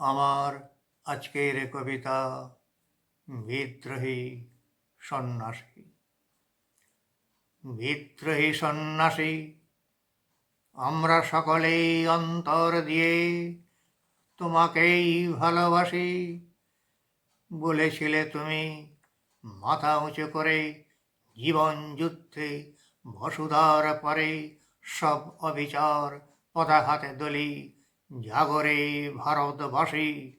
আমার আজকের কবিতা বিদ্রোহী সন্ন্যাসী। বিদ্রোহী সন্ন্যাসী, আমরা সকলেই অন্তর দিয়ে তোমাকেই ভালোবাসি। বলেছিলে তুমি মাথা উঁচু করে জীবন যুদ্ধে বসুধার পরে সব অবিচার পতাকাতে দলি জাগরে ভারতবাসী,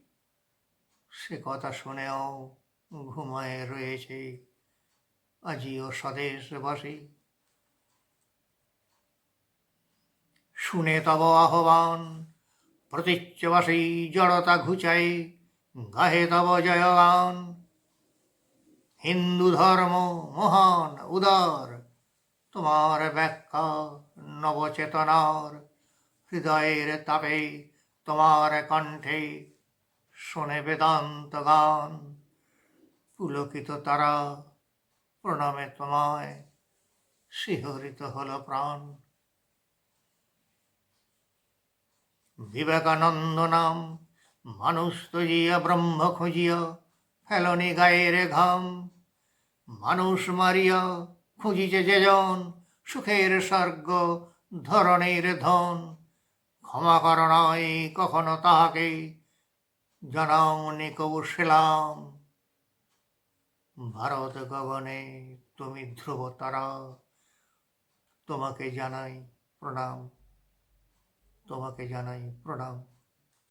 সে কথা শুনেও ঘুমায় রয়েছে আজিও স্বদেশবাসী। শুনে তব আহ্বান, প্রতীচ্যবাসী জড়তা ঘুচাই গাহে তব জয়গান। হিন্দু ধর্ম মহান উদার, তোমার ব্যাখ্যা নবচেতনার, হৃদয়ের তাপে তোমার কণ্ঠে শোনে বেদান্ত গান। পুলকিত তারা প্রণামে তোমায় শিহরিত হল প্রাণ। বিবেকানন্দ নাম মানুষ তজিয়া, ব্রহ্ম খুঁজিয়া ফেলনি গায়ের ঘাম। মানুষ মারিয়া খুঁজিছে যেজন সুখের স্বর্গ ধরনের ধন। ক্ষমা কর নয় কখনো তাহাকে। জানাওনি কবু সেলাম। ভারত গগনে তুমি ধ্রুব তারা। তোমাকে জানাই প্রণাম। তোমাকে জানাই প্রণাম।